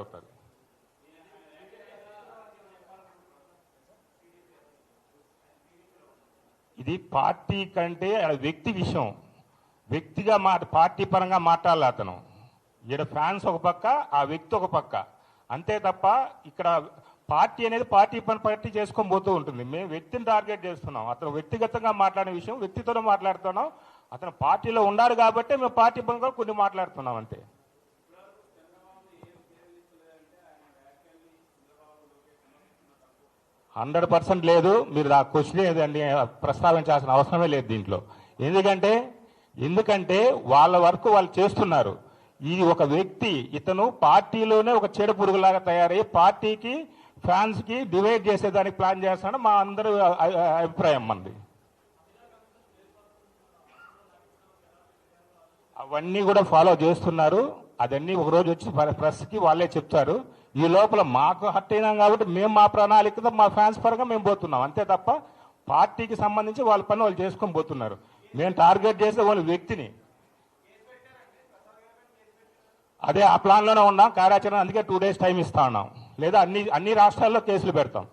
అవుతారు ఇది పార్టీ కంటే వ్యక్తి విషయం. వ్యక్తిగా మాట పార్టీ పరంగా మాట్లాడాలి అతను. ఈడ ఫ్యాన్స్ ఒక పక్క ఆ వ్యక్తి ఒక పక్క. అంతే తప్ప ఇక్కడ పార్టీ అనేది పార్టీ పని పార్టీ చేసుకొని పోతూ ఉంటుంది. మేము వ్యక్తిని టార్గెట్ చేస్తున్నాం. అతను వ్యక్తిగతంగా మాట్లాడే విషయం వ్యక్తితోనే మాట్లాడుతున్నాం. అతను పార్టీలో ఉన్నాడు కాబట్టి మేము పార్టీ పరంగా కొన్ని మాట్లాడుతున్నాం అంతే. హండ్రెడ్ పర్సెంట్ లేదు. మీరు ఆ క్వశ్చన్ ఏదండి? ప్రస్తావించాల్సిన అవసరమే లేదు దీంట్లో. ఎందుకంటే ఎందుకంటే వాళ్ళ వరకు వాళ్ళు చేస్తున్నారు. ఈ ఒక వ్యక్తి ఇతను పార్టీలోనే ఒక చెడు పురుగులాగా తయారయ్యి పార్టీకి ఫ్యాన్స్కి డివైడ్ చేసేదానికి ప్లాన్ చేస్తాడు. మా అందరి అభిప్రాయం మంది అవన్నీ కూడా ఫాలో చేస్తున్నారు. అదన్నీ ఒకరోజు వచ్చి ప్రెస్కి వాళ్ళే చెప్తారు. ఈ లోపల మాకు హట్ అయినాం కాబట్టి మేము మా ప్రణాళికతో మా ఫ్యాన్స్ పరంగా మేము పోతున్నాం. అంతే తప్ప పార్టీకి సంబంధించి వాళ్ళ పని వాళ్ళు చేసుకొని పోతున్నారు. మేము టార్గెట్ చేసే వాళ్ళ వ్యక్తిని. అదే ఆ ప్లాన్లోనే ఉన్నాం. కార్యాచరణ అందుకే టూ డేస్ టైం ఇస్తా ఉన్నాం. లేదా అన్ని అన్ని రాష్ట్రాల్లో కేసులు పెడతాం.